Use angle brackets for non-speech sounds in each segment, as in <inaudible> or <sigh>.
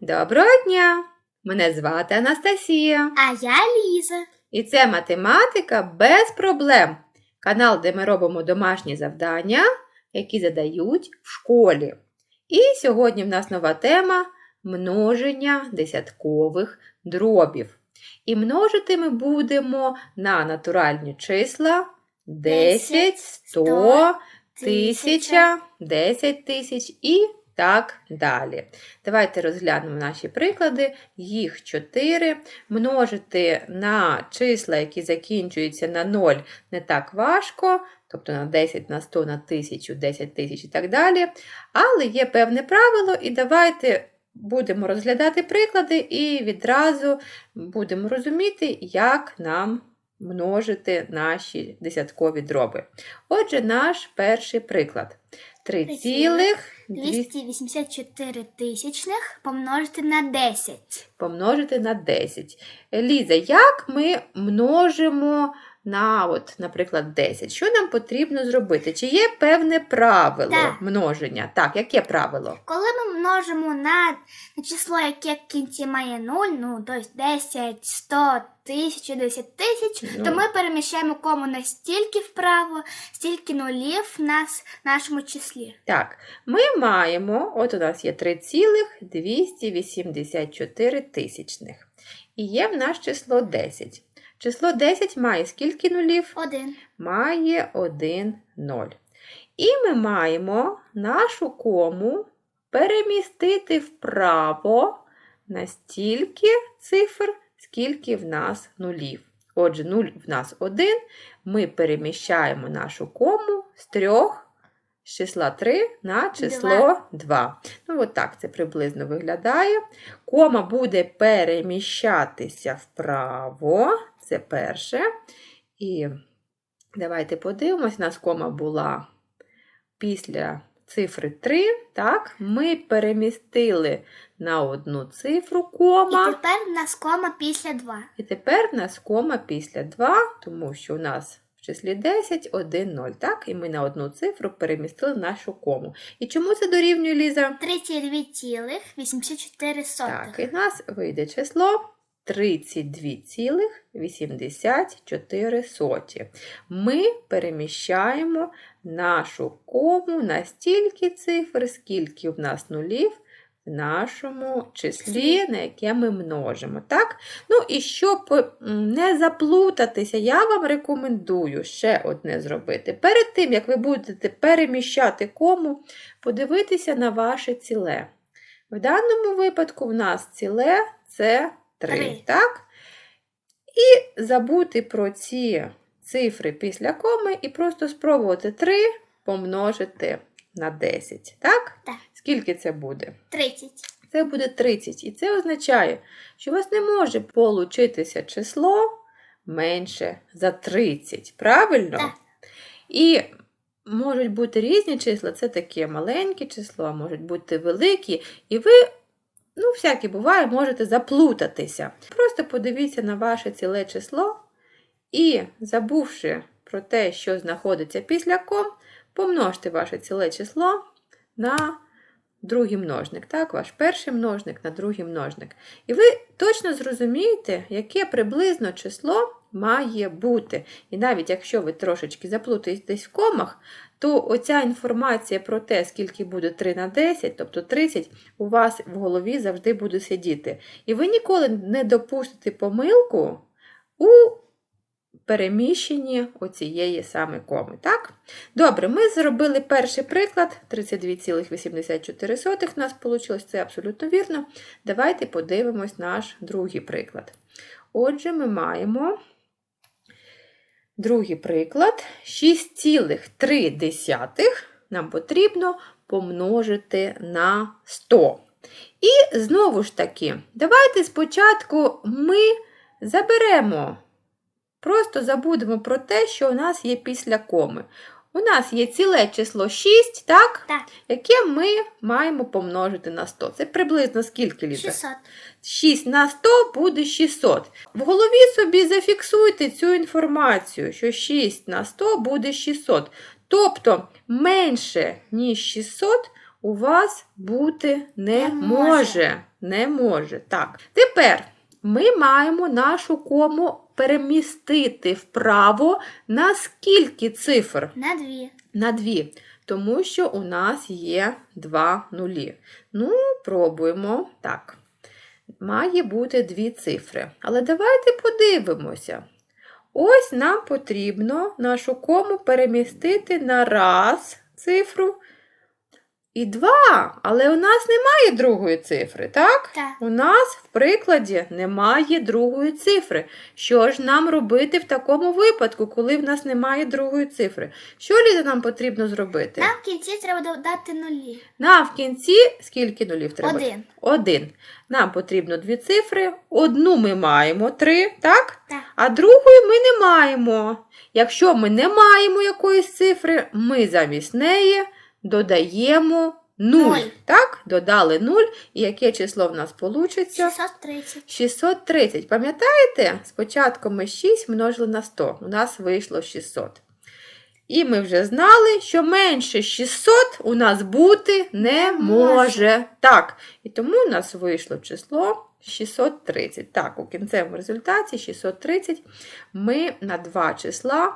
Доброго дня! Мене звати Анастасія. А я Ліза. І це математика без проблем. Канал, де ми робимо домашні завдання, які задають в школі. І сьогодні в нас нова тема множення десяткових дробів. І множити ми будемо на натуральні числа 10, 100, тисяча, 10 тисяч і так далі. Давайте розглянемо наші приклади. Їх 4. Множити на числа, які закінчуються на 0, не так важко, тобто на 10, на 100, на 1000, 10 тисяч і так далі. Але є певне правило, і давайте будемо розглядати приклади і відразу будемо розуміти, як нам множити наші десяткові дроби. Отже, наш перший приклад. 3 цілих 284 тисячних помножити на 10. помножити на 10. Ліза, як ми множимо на, от, наприклад, 10? Що нам потрібно зробити? Чи є певне правило Так. множення? Так, яке правило? Коли ми множимо на, на число, яке в кінці має 0, ну, тобто 10, 100, 1000, 10 тисяч, Ну. то ми переміщаємо кому настільки вправо, стільки нулів в нас, в нашому числі. Так, ми маємо, от у нас є 3,284 тисячних. І є в нас число 10. Число 10 має скільки нулів? Один. має 1 0. І ми маємо нашу кому перемістити вправо на стільки цифр, скільки в нас нулів. Отже, 0 в нас 1. Ми переміщаємо нашу кому з 3 з числа 3 на число Два. 2. Ну, от так це приблизно виглядає. Кома буде переміщатися вправо. Це перше. І давайте подивимось, у нас кома була після цифри 3. Так, ми перемістили на одну цифру кома. І тепер в нас кома після 2. І тепер в нас кома після 2, тому що у нас в числі 10, 1, 0. Так? І ми на одну цифру перемістили нашу кому. І чому це дорівнює, Ліза? 32,84. Так, і в нас вийде число 32,84. Ми переміщаємо нашу кому на стільки цифр, скільки в нас нулів в нашому числі, на яке ми множимо. Так? Ну і щоб не заплутатися, я вам рекомендую ще одне зробити. Перед тим, як ви будете переміщати кому, подивитися на ваше ціле. В даному випадку в нас ціле це 3, Три. так? І забути про ці цифри після коми і просто спробувати 3 помножити на 10. Так? Так. Скільки це буде? 30. Це буде 30. І це означає, що у вас не може получитися число менше за 30. Правильно? Так. І можуть бути різні числа, це таке маленьке число, а можуть бути великі. І ви, ну, всяке буває, можете заплутатися. Просто подивіться на ваше ціле число і, забувши про те, що знаходиться після ком, помножте ваше ціле число на другий множник, так, ваш перший множник на другий множник. І ви точно зрозумієте, яке приблизно число має бути. І навіть якщо ви трошечки заплутаєтесь в комах, то оця інформація про те, скільки буде 3 на 10, тобто 30, у вас в голові завжди буде сидіти. І ви ніколи не допустите помилку у переміщенні оцієї саме коми. Так? Добре, ми зробили перший приклад 32,84 у нас вийшло, це абсолютно вірно. Давайте подивимось наш другий приклад. Отже, ми маємо другий приклад 6,3 нам потрібно помножити на 100. І знову ж таки, давайте спочатку ми заберемо Просто забудемо про те, що у нас є після коми. У нас є ціле число 6, так? Так. яке ми маємо помножити на 100. Це приблизно скільки лізе? 600. 6 на 100 буде 600. В голові собі зафіксуйте цю інформацію, що 6 на 100 буде 600. Тобто менше, ніж 600 у вас бути не Не може. може. Не може. Так. Тепер ми маємо нашу кому перемістити вправо на скільки цифр? На дві. На дві. Тому що у нас є два нулі. Ну, пробуємо. Так. Має бути дві цифри. Але давайте подивимося. Ось нам потрібно нашу кому перемістити на раз цифру і два. Але у нас немає другої цифри, так? Так. У нас в прикладі немає другої цифри. Що ж нам робити в такому випадку, коли в нас немає другої цифри? Що Ліза нам потрібно зробити? Нам в кінці треба додати нулі. Нам в кінці скільки нулів треба? Один. Один. Нам потрібно дві цифри. Одну ми маємо три, так? Так. А другої ми не маємо. Якщо ми не маємо якоїсь цифри, ми замість неї додаємо 0. Нуль. Так? Додали 0. І яке число в нас вийде? 630. 630. Пам'ятаєте? Спочатку ми 6 множили на 100. У нас вийшло 600. І ми вже знали, що менше 600 у нас бути не може. Так. І тому у нас вийшло число 630. Так, у кінцевому результаті 630 ми на два числа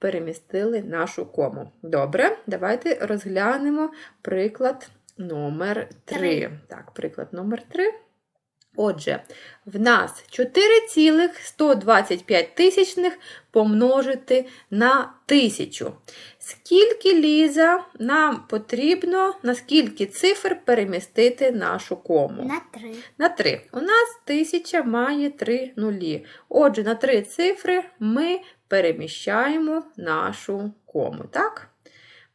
перемістили нашу кому. Добре, давайте розглянемо приклад номер 3. Три. Так, приклад номер 3. Отже, в нас 4,125 тисячних помножити на тисячу. Скільки Ліза нам потрібно, на скільки цифр перемістити нашу кому? На три. На 3. У нас тисяча має 3 нулі. Отже, на 3 цифри ми переміщаємо нашу кому. Так?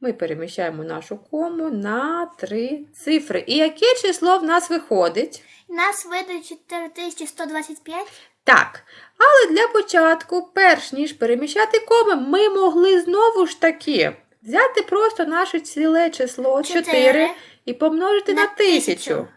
Ми переміщаємо нашу кому на 3 цифри. І яке число в нас виходить? Нас вийде 4125. Так. Але для початку, перш ніж переміщати коми, ми могли знову ж таки взяти просто наше ціле число 4 і помножити на, На 1000. тисячу.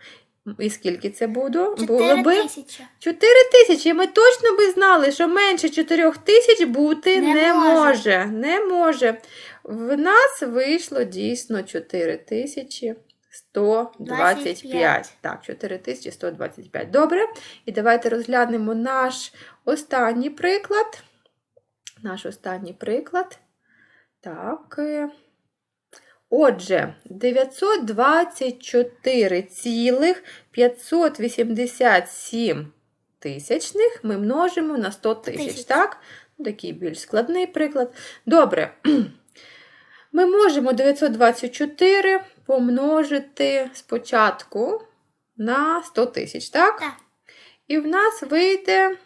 І скільки це буде? Було 4 би тисячі. 4 тисячі. Ми точно би знали, що менше 4 тисяч бути не, Не може. може. Не може. В нас вийшло дійсно 4 тисячі 125. 25. Так, 4125. Добре. І давайте розглянемо наш останній приклад. Наш останній приклад. Так. Отже, 924,587 тисячних ми множимо на 100 тисяч. Тисяч. Так? Такий більш складний приклад. Добре. <clears throat> Ми можемо 924 помножити спочатку на 100 тисяч, так? Так. І в нас вийде,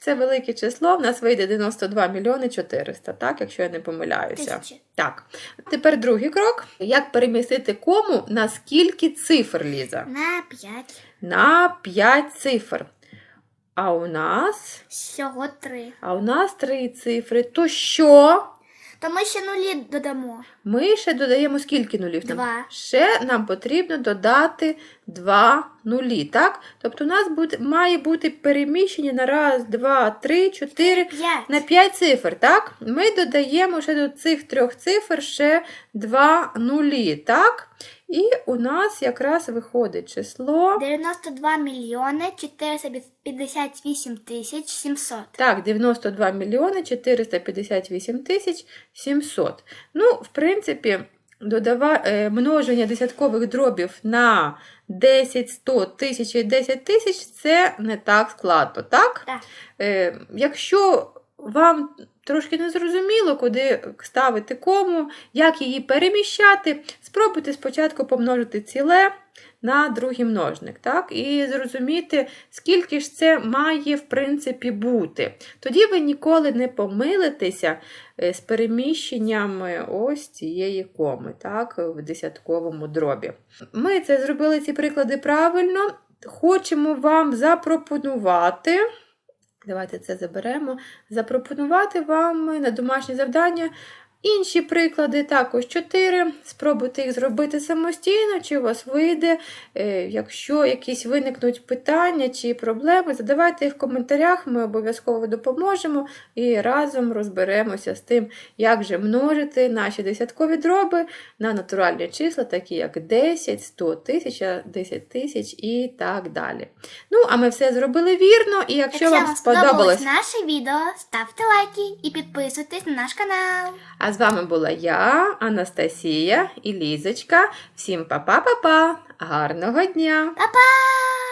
це велике число, в нас вийде 92 мільйони 400, так, якщо я не помиляюся. Тисячі. Так. Тепер другий крок. Як перемістити кому на скільки цифр, Ліза? На 5. На 5 цифр. А у нас, Всього 3. а у нас 3 цифри. То що? То ми ще нулі додамо. Ми ще додаємо скільки нулів? Два. Ще нам потрібно додати 2 нулі, так? Тобто у нас буде, має бути переміщення на раз, два, три, чотири, 5. на 5 цифр, так? Ми додаємо ще до цих трьох цифр ще 2 нулі, так? І у нас якраз виходить число. 92 мільйони 458 тисяч 700. Так, 92 мільйони 458 тисяч 700. Ну, в принципі, додава... е, множення десяткових дробів на 10, 100, 1000 і 10 тисяч це не так складно, так? Так. Е, якщо вам трошки не зрозуміло, куди ставити кому, як її переміщати, спробуйте спочатку помножити ціле на другий множник, так? І зрозуміти, скільки ж це має в принципі бути. Тоді ви ніколи не помилитеся е, з переміщенням е, ось цієї коми, так, в десятковому дробі. Ми це зробили ці приклади правильно. Хочемо вам запропонувати. Давайте це заберемо. Запропонувати вам на домашнє завдання Інші приклади також чотири. Спробуйте їх зробити самостійно, чи у вас вийде. Е, Якщо якісь виникнуть питання чи проблеми, задавайте їх в коментарях, ми обов'язково допоможемо і разом розберемося з тим, як же множити наші десяткові дроби на натуральні числа, такі як 10, 100 тисяч, 10 тисяч і так далі. Ну, а ми все зробили вірно, і якщо вам сподобалось. наше відео, ставте лайки і підписуйтесь на наш канал. А з вами була я, Анастасія і Лізочка. Всім па-па-па-па! Гарного дня! Па-па!